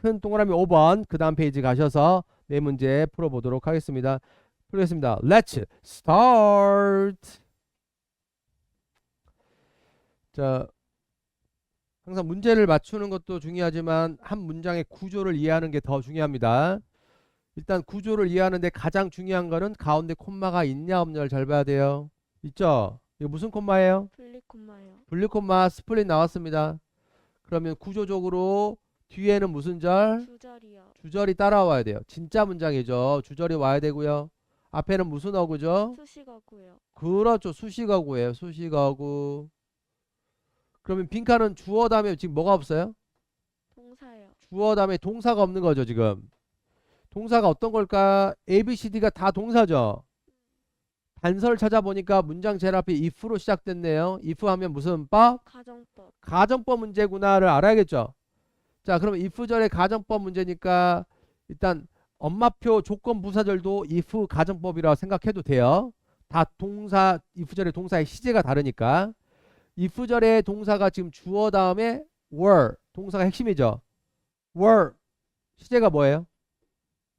큰 동그라미 5번 그 다음 페이지 가셔서 네 문제 풀어보도록 하겠습니다. 풀겠습니다. Let's start. 자, 항상 문제를 맞추는 것도 중요하지만 한 문장의 구조를 이해하는 게 더 중요합니다. 일단 구조를 이해하는데 가장 중요한 거는 가운데 콤마가 있냐 없냐를 잘 봐야 돼요. 있죠? 이거 무슨 콤마예요? 플리콤마요. 분리 콤마 스플릿 나왔습니다. 그러면 구조적으로 뒤에는 무슨 절? 주절이요. 주절이 따라와야 돼요. 진짜 문장이죠. 주절이 와야 되고요. 앞에는 무슨 어구죠? 수식어고요. 그렇죠. 수식어구예요. 수식어구. 그러면 빈칸은 주어 다음에 지금 뭐가 없어요? 동사요. 주어 다음에 동사가 없는 거죠, 지금. 동사가 어떤 걸까? A, B, C, D가 다 동사죠. 단서를 찾아보니까 문장 제일 앞에 if로 시작됐네요. if 하면 무슨 법? 가정법. 가정법 문제구나를 알아야겠죠. 자, 그러면 if절의 가정법 문제니까 일단 엄마표 조건 부사절도 if 가정법이라고 생각해도 돼요. 다 동사 if절의 동사의 시제가 다르니까 if절의 동사가 지금 주어 다음에 were 동사가 핵심이죠. were 시제가 뭐예요?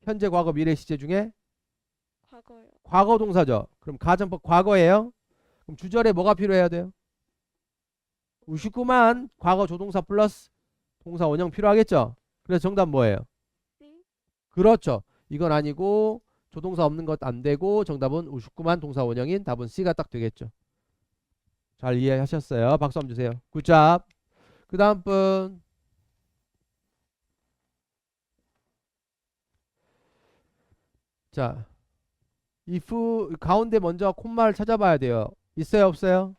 현재, 과거, 미래 시제 중에 과거요. 과거 동사죠. 그럼 가정법 과거예요. 그럼 주절에 뭐가 필요해야 돼요? 우식구만 과거 조동사 플러스 동사 원형 필요하겠죠. 그래서 정답 뭐예요? B. 그렇죠. 이건 아니고 조동사 없는 것 안 되고 정답은 우식구만 동사 원형인 답은 C가 딱 되겠죠. 잘 이해하셨어요. 박수 한번 주세요. 굿잡. 그 다음 분. 자, if 가운데 먼저 콤마를 찾아봐야 돼요. 있어요, 없어요?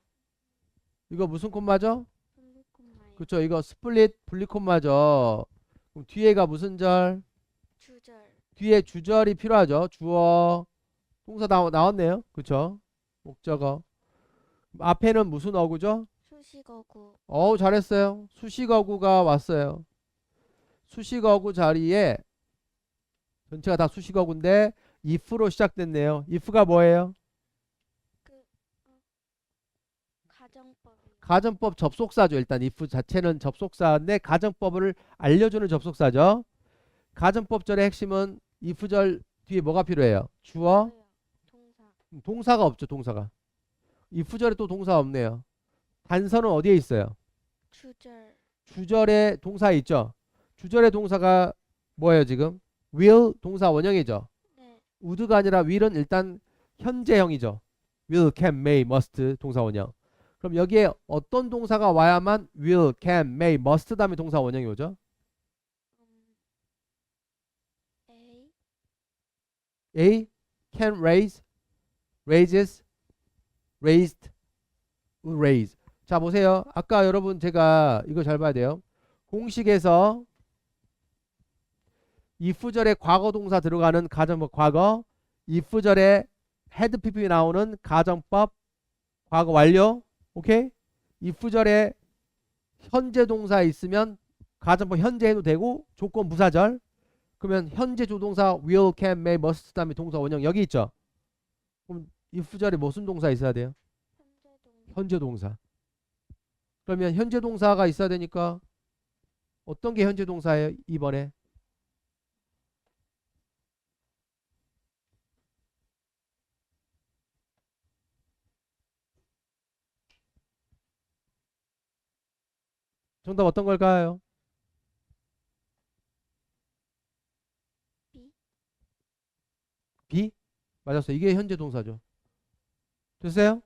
이거 무슨 콤마죠? 그렇죠. 이거 스플릿 분리 콤마죠. 그럼 뒤에가 무슨 절? 주절. 뒤에 주절이 필요하죠. 주어 동사 나, 나왔네요. 그렇죠. 목적어. 앞에는 무슨 어구죠? 수식어구. 어우 잘했어요. 수식어구가 왔어요. 수식어구 자리에 전체가 다 수식어구인데 if로 시작됐네요. if가 뭐예요? 가정법 접속사죠. 일단 if 자체는 접속사인데 가정법을 알려주는 접속사죠. 가정법절의 핵심은 if절 뒤에 뭐가 필요해요? 주어? 뭐요? 동사. 동사 가 없죠. 동사가. if절에 또 동사 없네요. 단서는 어디에 있어요? 주절. 주절에 동사 있죠. 주절의 동사가 뭐예요 지금? will 동사 원형이죠. 네. would가 아니라 will은 일단 현재형이죠. will, can, may, must 동사 원형. 그럼 여기에 어떤 동사가 와야만 will, can, may, must 다음에 동사 원형이 오죠? 음. A. A. can raise, raises, raised, raise. 자 보세요. 아까 여러분 제가 이거 잘 봐야 돼요. 공식에서 if절에 과거 동사 들어가는 가정법 과거, if절에 had pp 나오는 가정법 과거 완료. 오케이? if절에 현재 동사 있으면 가정법 현재 해도 되고 조건 부사절 그러면 현재 조동사 will, can, may, must 다음에 동사 원형 여기 있죠. 그럼 if절에 무슨 동사 있어야 돼요? 현재 동사. 그러면 현재 동사가 있어야 되니까 어떤 게 현재 동사예요? 이번에 정답 어떤 걸까요? B. B? 맞았어요. 이게 현재 동사죠. 됐어요?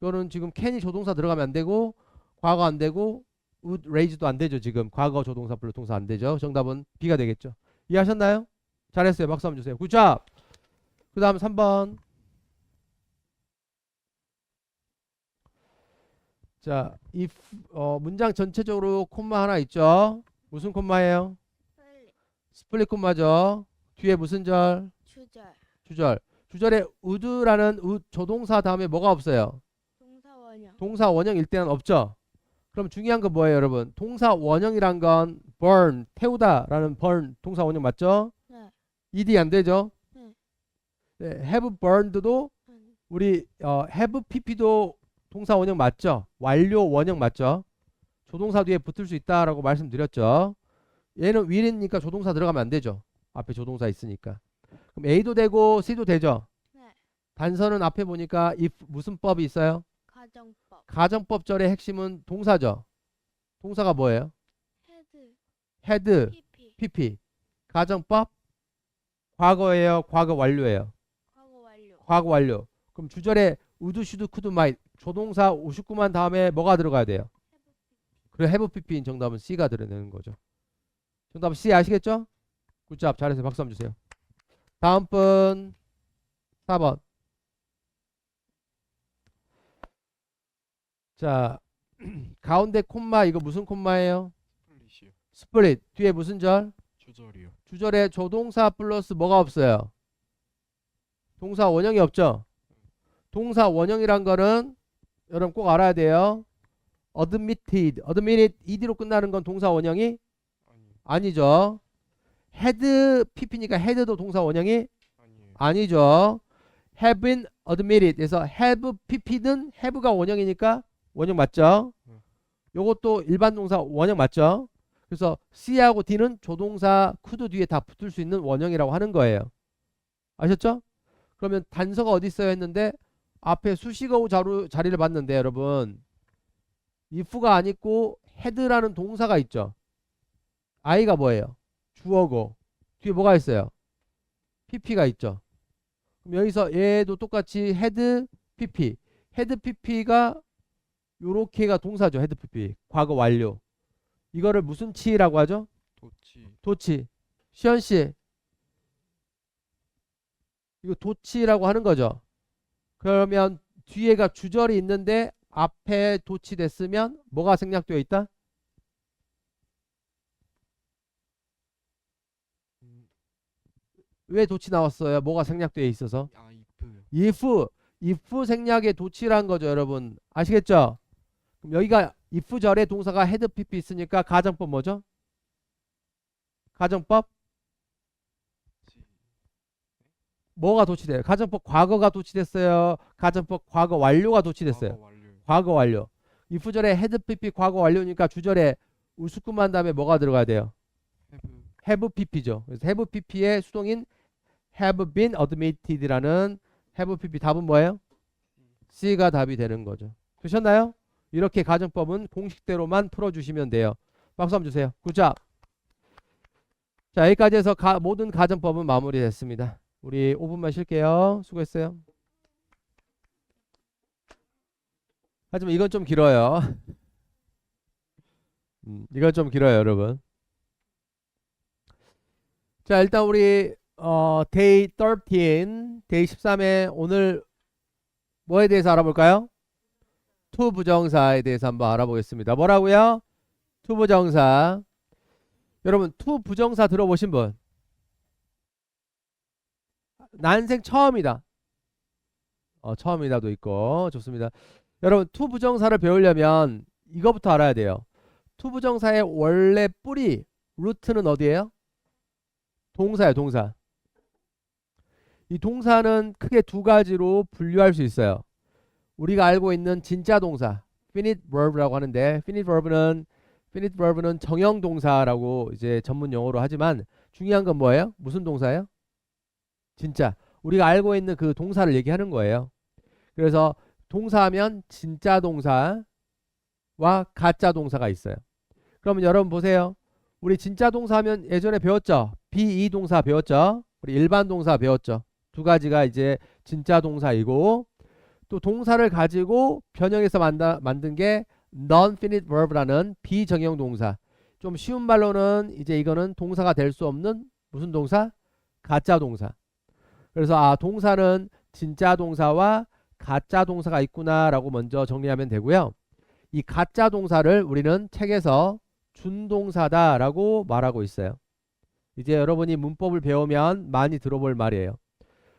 이거는 지금 can이 조동사 들어가면 안 되고 과거 안 되고 would raise도 안 되죠. 지금 과거 조동사 플러스 동사 안 되죠. 정답은 B가 되겠죠. 이해하셨나요? 잘했어요. 박수 한번 주세요. 굿잡. 그 다음 3번. 자, if 어, 문장 전체적으로 콤마 하나 있죠. 무슨 콤마예요? 스플릿 콤마죠. 뒤에 무슨 절? 주절. 주절. 주절에 would라는 would 조동사 다음에 뭐가 없어요? 동사 원형. 동사 원형일 때는 없죠. 그럼 중요한 건 뭐예요, 여러분? 동사 원형이란 건 burn, 태우다라는 burn 동사 원형 맞죠? 네. ed 안 되죠? 네. 네, have burned도 음. 우리 어, have pp도 동사 원형 맞죠? 완료 원형 맞죠? 조동사 뒤에 붙을 수 있다라고 말씀드렸죠. 얘는 will이니까 조동사 들어가면 안 되죠. 앞에 조동사 있으니까. 그럼 A도 되고 C도 되죠. 네. 단서는 앞에 보니까 if 무슨 법이 있어요? 가정법. 가정법 절의 핵심은 동사죠. 동사가 뭐예요? 헤드. had, PP. pp. 가정법 과거예요. 과거 완료예요. 과거 완료. 과거 완료. 그럼 주절에 우드, 슈드, 쿠드, 마이 조동사 59만 다음에 뭐가 들어가야 돼요? 그래 have pp인 정답은 C가 들어내는 거죠. 정답 C 아시겠죠? 굿잡 잘해서 박수 한번 주세요. 다음 분 4번. 자 가운데 콤마 이거 무슨 콤마예요? 플릿이요. 스플릿 뒤에 무슨 절? 주절이요. 주절에 조동사 플러스 뭐가 없어요? 동사 원형이 없죠? 동사 원형이란 거는 여러분 꼭 알아야 돼요. admitted, admitted ed로 끝나는 건 동사 원형이 아니 아니죠. had pp니까 had도 동사 원형이 아니에요. 아니 죠. have been admitted. 그래서 have pp는 have가 원형이니까 원형 맞죠? 네. 요것도 일반 동사 원형 맞죠? 그래서 C하고 D는 조동사 could 뒤에 다 붙을 수 있는 원형이라고 하는 거예요. 아셨죠? 그러면 단서가 어디 있어요 했는데 앞에 수식어우 자루, 자리를 봤는데 여러분 if가 아니고 had라는 동사가 있죠. I가 뭐예요? 주어고 뒤에 뭐가 있어요? pp가 있죠. 그럼 여기서 얘도 똑같이 헤드 pp. 헤드 pp가 요렇게가 동사죠. 헤드 pp. 과거 완료. 이거를 무슨 치라고 하죠? 도치 도치. 시현 씨. 이거 도치라고 하는 거죠. 그러면 뒤에가 주절이 있는데 앞에 도치 됐으면 뭐가 생략되어 있다? 음, 왜 도치 나왔어요? 뭐가 생략되어 있어서? 아 if if 생략의 도치란 거죠, 여러분. 아시겠죠? 그럼 여기가 if 절에 동사가 head pp 있으니까 가정법 뭐죠? 가정법 지 뭐가 도치돼요? 가정법 과거가 도치됐어요. 가정법 과거 완료가 도치됐어요. 과거 완료. 과거 완료. if 절에 head pp 과거 완료니까 주절에 우스쿠만 다음에 뭐가 들어가야 돼요? have pp죠. 그래서 have pp의 수동인 have been admitted라는 have pp 답은 뭐예요? C가 답이 되는 거죠. 되셨나요? 이렇게 가정법은 공식대로만 풀어주시면 돼요. 박수 한번 주세요. 굿잡. 자 여기까지 해서 가- 모든 가정법은 마무리됐습니다. 우리 5분만 쉴게요. 수고했어요. 하지만 이건 좀 길어요. 음, 이건 좀 길어요, 여러분. 자, 일단 우리 어, 데이 13, 데이 13에 오늘 뭐에 대해서 알아볼까요? 투 부정사에 대해서 한번 알아보겠습니다. 뭐라고요? 투 부정사. 여러분, 투 부정사 들어보신 분? 난생 처음이다. 어, 처음이다도 있고 좋습니다. 여러분, 투 부정사를 배우려면 이거부터 알아야 돼요. 투 부정사의 원래 뿌리 루트는 어디예요? 동사예요, 동사. 이 동사는 크게 두 가지로 분류할 수 있어요. 우리가 알고 있는 진짜 동사, finite verb라고 하는데 finite verb는 finite verb는 정형 동사라고 이제 전문 용어로 하지만 중요한 건 뭐예요? 무슨 동사예요? 진짜 우리가 알고 있는 그 동사를 얘기하는 거예요. 그래서 동사하면 진짜 동사와 가짜 동사가 있어요. 그러면 여러분 보세요. 우리 진짜 동사하면 예전에 배웠죠. 비이 동사 배웠죠. 우리 일반 동사 배웠죠. 두 가지가 이제 진짜 동사이고 또 동사를 가지고 변형해서 만다, 만든 게 non-finite verb라는 비정형 동사. 좀 쉬운 말로는 이제 이거는 동사가 될 수 없는 무슨 동사? 가짜 동사. 그래서 아 동사는 진짜 동사와 가짜 동사가 있구나라고 먼저 정리하면 되고요. 이 가짜 동사를 우리는 책에서 준동사다라고 말하고 있어요. 이제 여러분이 문법을 배우면 많이 들어볼 말이에요.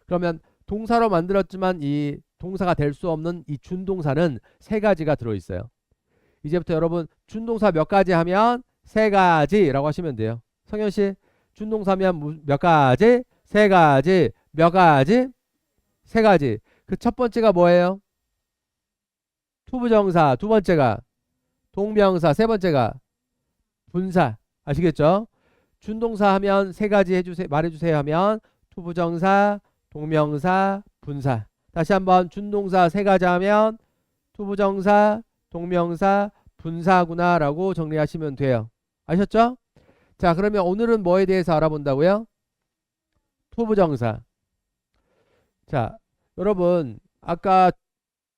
그러면 동사로 만들었지만 이 동사가 될 수 없는 이 준동사는 세 가지가 들어 있어요. 이제부터 여러분 준동사 몇 가지 하면 세 가지라고 하시면 돼요. 성현 씨 준동사면 무- 몇 가지? 세 가지. 몇 가지? 세 가지. 그 첫 번째가 뭐예요? 투부정사. 두 번째가 동명사. 세 번째가 분사. 아시겠죠? 준동사 하면 세 가지 해주세요. 말해주세요 하면 투부정사, 동명사, 분사. 다시 한번 준동사 세 가지 하면 투부정사, 동명사, 분사구나라고 정리하시면 돼요. 아셨죠? 자, 그러면 오늘은 뭐에 대해서 알아본다고요? 투부정사. 자, 여러분 아까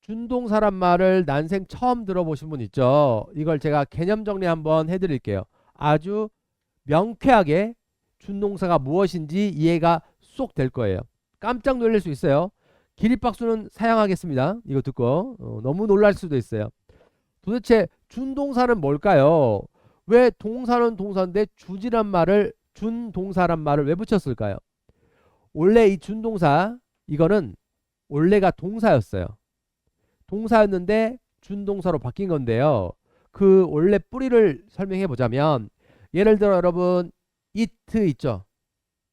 준동사란 말을 난생 처음 들어보신 분 있죠? 이걸 제가 개념 정리 한번 해드릴게요. 아주 명쾌하게 준동사가 무엇인지 이해가 쏙 될 거예요. 깜짝 놀랄 수 있어요. 기립박수는 사양하겠습니다. 이거 듣고 어, 너무 놀랄 수도 있어요. 도대체 준동사는 뭘까요? 왜 동사는 동사인데 주지란 말을 준동사란 말을 왜 붙였을까요? 원래 이 준동사 이거는 원래가 동사였어요. 동사였는데 준동사로 바뀐 건데요. 그 원래 뿌리를 설명해 보자면 예를 들어 여러분 it 있죠.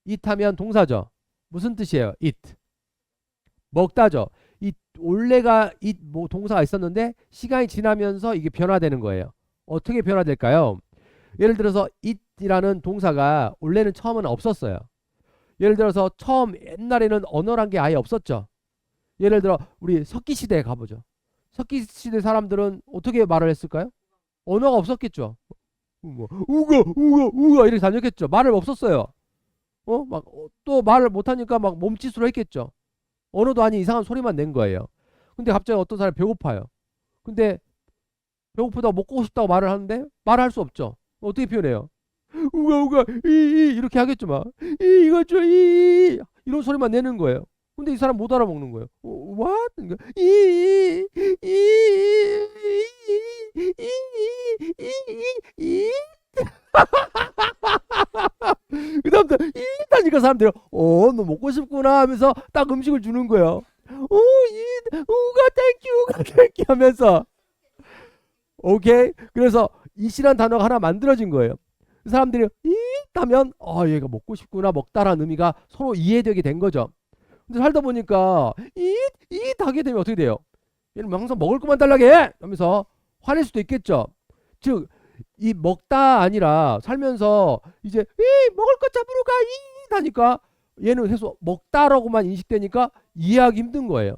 it 하면 동사죠. 무슨 뜻이에요? it 먹다죠. 이 원래가 it 뭐 동사가 있었는데 시간이 지나면서 이게 변화되는 거예요. 어떻게 변화될까요? 예를 들어서 it이라는 동사가 원래는 처음은 없었어요. 예를 들어서 처음 옛날에는 언어란 게 아예 없었죠. 예를 들어 우리 석기 시대에 가보죠. 석기 시대 사람들은 어떻게 말을 했을까요? 언어가 없었겠죠. 뭐, 우가 우가 우가 이렇게 다녔겠죠. 말을 없었어요. 어? 막 또 말을 못 하니까 막 몸짓으로 했겠죠. 언어도 아닌 이상한 소리만 낸 거예요. 근데 갑자기 어떤 사람이 배고파요. 근데 배고프다고 먹고 싶다고 말을 하는데 말할 수 없죠. 어떻게 표현해요? 우가 우가 이, 이 이렇게 하겠죠 막. 이 이거 줘이 이, 이런 소리만 내는 거예요. 근데 이 사람 못 알아먹는 거예요. 어, what? 그러니까 이, 이, 하니까 사람들이 어, 너 먹고 싶구나 하면서 딱 음식을 주는 거예요. 오, 이, 우가 땡큐, 우가 땡큐 하면서 오케이. 그래서 이시란 단어가 하나 만들어진 거예요. 사람들이 이 하면 어, 얘가 먹고 싶구나, 먹다라는 의미가 서로 이해되게 된 거죠. 근데 살다 보니까 이, 이 하게 되면 어떻게 돼요? 얘는 항상 먹을 것만 달라게 해! 하면서 화낼 수도 있겠죠. 즉, 이 먹다 아니라 살면서 이제 이 먹을 것 잡으러 가! 이 하니까 얘는 계속 먹다라고만 인식되니까 이해하기 힘든 거예요.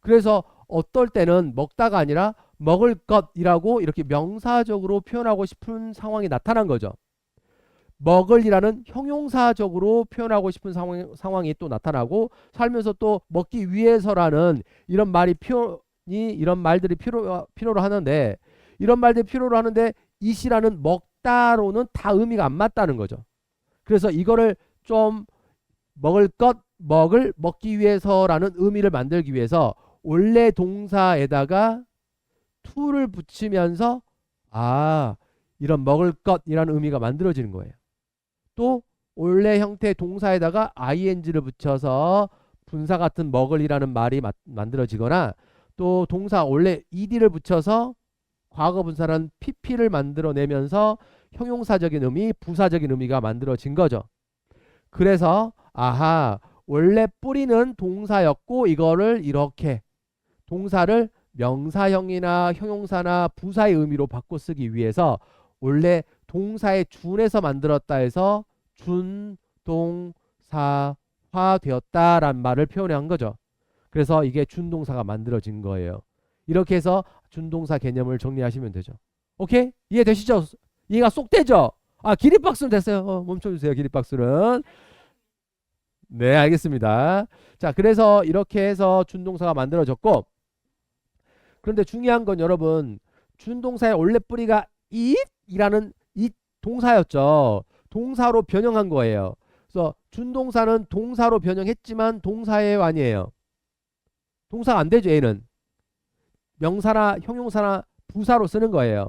그래서 어떨 때는 먹다가 아니라 먹을 것이라고 이렇게 명사적으로 표현하고 싶은 상황이 나타난 거죠. 먹을이라는 형용사적으로 표현하고 싶은 상황, 상황이 또 나타나고 살면서 또 먹기 위해서라는 이런 말이 표현이 이런 말들이 필요 필요로 하는데 이런 말들이 필요로 하는데 이시라는 먹다로는 다 의미가 안 맞다는 거죠. 그래서 이거를 좀 먹을 것 먹을 먹기 위해서라는 의미를 만들기 위해서 원래 동사에다가 to를 붙이면서 아 이런 먹을 것이라는 의미가 만들어지는 거예요. 또 원래 형태 동사에다가 ing를 붙여서 분사 같은 먹을이라는 말이 마, 만들어지거나 또 동사 원래 ed를 붙여서 과거 분사라는 pp를 만들어내면서 형용사적인 의미, 부사적인 의미가 만들어진 거죠. 그래서 아하 원래 뿌리는 동사였고 이거를 이렇게 동사를 명사형이나 형용사나 부사의 의미로 바꿔 쓰기 위해서 원래 동사의 준에서 만들었다 해서 준동사화 되었다란 말을 표현한 거죠. 그래서 이게 준동사가 만들어진 거예요. 이렇게 해서 준동사 개념을 정리하시면 되죠. 오케이? 이해되시죠? 이해가 쏙 되죠? 아 기립 박수는 됐어요. 어, 멈춰주세요. 기립 박수는. 네 알겠습니다. 자 그래서 이렇게 해서 준동사가 만들어졌고 그런데 중요한 건 여러분 준동사의 원래 뿌리가 it이라는 이 동사였죠. 동사로 변형한 거예요. 그래서 준동사는 동사로 변형했지만 동사예요 아니에요. 동사가 안 되죠 얘는. 명사나 형용사나 부사로 쓰는 거예요.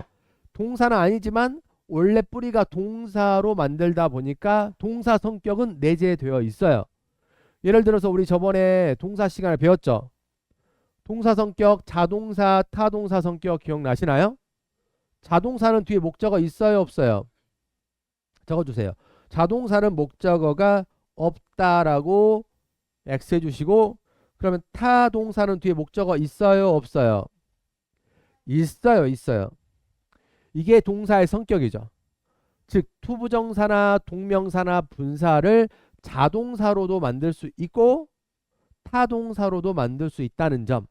동사는 아니지만 원래 뿌리가 동사로 만들다 보니까 동사 성격은 내재되어 있어요. 예를 들어서 우리 저번에 동사 시간을 배웠죠. 동사 성격, 자동사, 타동사 성격 기억나시나요? 자동사는 뒤에 목적어 있어요, 없어요? 적어주세요. 자동사는 목적어가 없다라고 X 해주시고 그러면 타 동사는 뒤에 목적어 있어요, 없어요? 있어요, 있어요. 이게 동사의 성격이죠. 즉 투부정사나 동명사나 분사를 자동사로도 만들 수 있고 타동사로도 만들 수 있다는 점.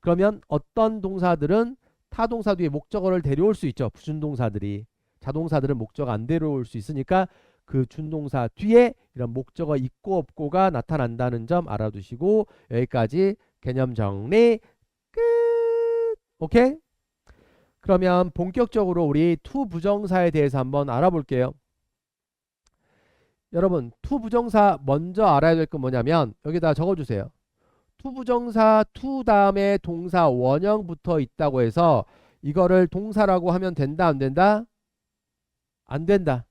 그러면 어떤 동사들은 타동사 뒤에 목적어를 데려올 수 있죠. 부준동사들이. 자동사들은 목적어 안 데려올 수 있으니까 그 준동사 뒤에 이런 목적어 있고 없고가 나타난다는 점 알아두시고 여기까지 개념 정리 끝. 오케이? 그러면 본격적으로 우리 투 부정사에 대해서 한번 알아볼게요. 여러분, 투 부정사 먼저 알아야 될 건 뭐냐면 여기다 적어 주세요. 투 부정사 투 다음에 동사 원형 붙어 있다고 해서 이거를 동사라고 하면 된다 안 된다? 안 된다.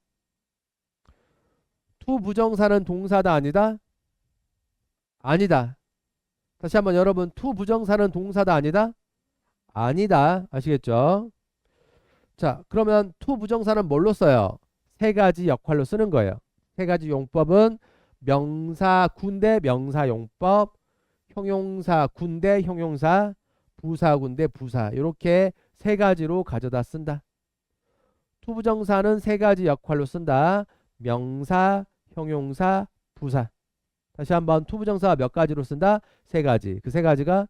투 부정사는 동사다 아니다? 아니다. 다시 한번 여러분 투 부정사는 동사다 아니다? 아니다. 아시겠죠? 자, 그러면 투 부정사는 뭘로 써요? 세 가지 역할로 쓰는 거예요. 세 가지 용법은 명사 군대 명사 용법, 형용사 군대 형용사, 부사 군대 부사 이렇게 세 가지로 가져다 쓴다. 투 부정사는 세 가지 역할로 쓴다. 명사, 형용사, 부사. 다시 한번 투 부정사 몇 가지로 쓴다? 세 가지. 그 세 가지가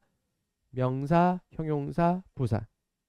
명사, 형용사, 부사.